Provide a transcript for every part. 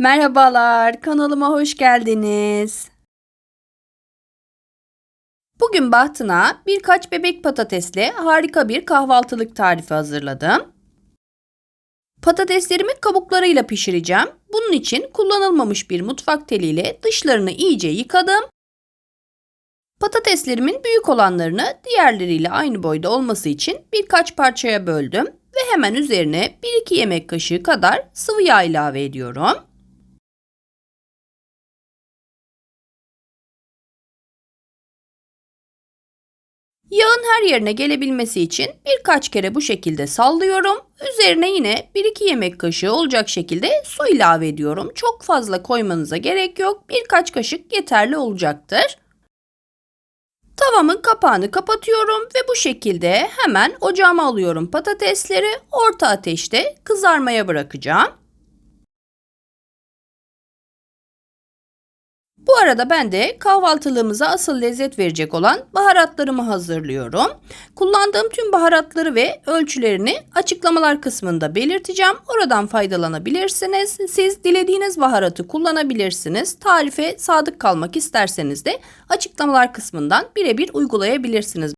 Merhabalar, kanalıma hoş geldiniz. Bugün Bahtına birkaç bebek patatesle harika bir kahvaltılık tarifi hazırladım. Patateslerimi kabuklarıyla pişireceğim. Bunun için kullanılmamış bir mutfak teliyle dışlarını iyice yıkadım. Patateslerimin büyük olanlarını diğerleriyle aynı boyda olması için birkaç parçaya böldüm ve hemen üzerine 1-2 yemek kaşığı kadar sıvı yağ ilave ediyorum. Yağın her yerine gelebilmesi için birkaç kere bu şekilde sallıyorum. Üzerine yine 1-2 yemek kaşığı olacak şekilde su ilave ediyorum. Çok fazla koymanıza gerek yok. Birkaç kaşık yeterli olacaktır. Tavamın kapağını kapatıyorum ve bu şekilde hemen ocağıma alıyorum patatesleri. Orta ateşte kızarmaya bırakacağım. Bu arada ben de kahvaltılığımıza asıl lezzet verecek olan baharatlarımı hazırlıyorum. Kullandığım tüm baharatları ve ölçülerini açıklamalar kısmında belirteceğim. Oradan faydalanabilirsiniz. Siz dilediğiniz baharatı kullanabilirsiniz. Tarife sadık kalmak isterseniz de açıklamalar kısmından birebir uygulayabilirsiniz.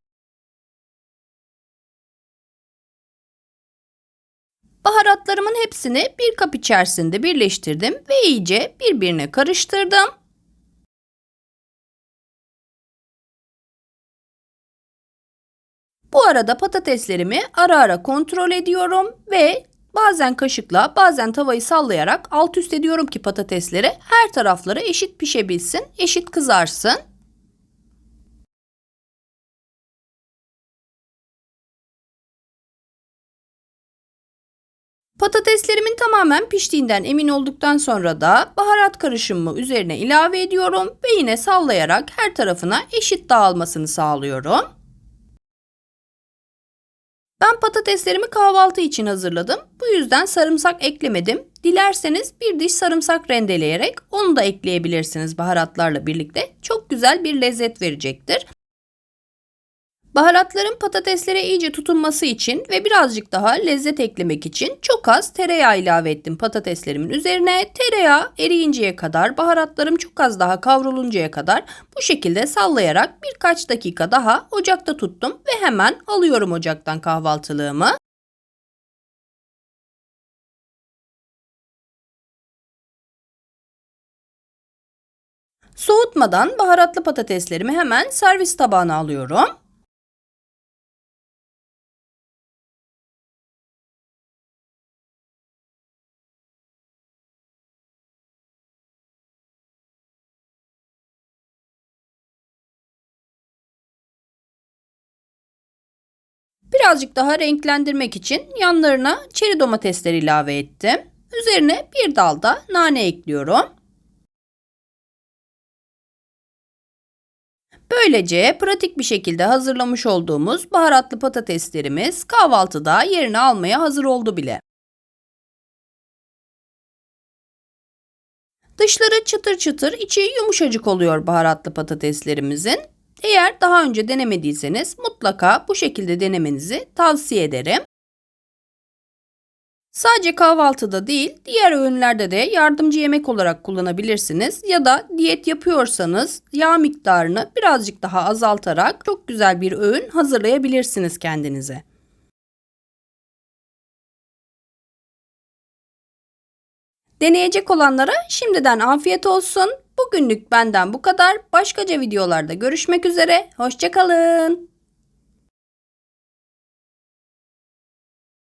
Baharatlarımın hepsini bir kap içerisinde birleştirdim ve iyice birbirine karıştırdım. Bu arada patateslerimi ara ara kontrol ediyorum ve bazen kaşıkla bazen tavayı sallayarak alt üst ediyorum ki patatesleri her tarafları eşit pişebilsin, eşit kızarsın. Patateslerimin tamamen piştiğinden emin olduktan sonra da baharat karışımımı üzerine ilave ediyorum ve yine sallayarak her tarafına eşit dağılmasını sağlıyorum. Ben patateslerimi kahvaltı için hazırladım. Bu yüzden sarımsak eklemedim. Dilerseniz bir diş sarımsak rendeleyerek onu da ekleyebilirsiniz baharatlarla birlikte. Çok güzel bir lezzet verecektir. Baharatların patateslere iyice tutunması için ve birazcık daha lezzet eklemek için çok az tereyağı ilave ettim patateslerimin üzerine. Tereyağı eriyinceye kadar, baharatlarım çok az daha kavruluncaya kadar bu şekilde sallayarak birkaç dakika daha ocakta tuttum ve hemen alıyorum ocaktan kahvaltılığımı. Soğutmadan baharatlı patateslerimi hemen servis tabağına alıyorum. Birazcık daha renklendirmek için yanlarına çeri domatesler ilave ettim. Üzerine bir dal da nane ekliyorum. Böylece pratik bir şekilde hazırlamış olduğumuz baharatlı patateslerimiz kahvaltıda yerini almaya hazır oldu bile. Dışları çıtır çıtır, içi yumuşacık oluyor baharatlı patateslerimizin. Eğer daha önce denemediyseniz mutlaka bu şekilde denemenizi tavsiye ederim. Sadece kahvaltıda değil, diğer öğünlerde de yardımcı yemek olarak kullanabilirsiniz ya da diyet yapıyorsanız yağ miktarını birazcık daha azaltarak çok güzel bir öğün hazırlayabilirsiniz kendinize. Deneyecek olanlara şimdiden afiyet olsun. Bugünlük benden bu kadar. Başkaca videolarda görüşmek üzere. Hoşçakalın.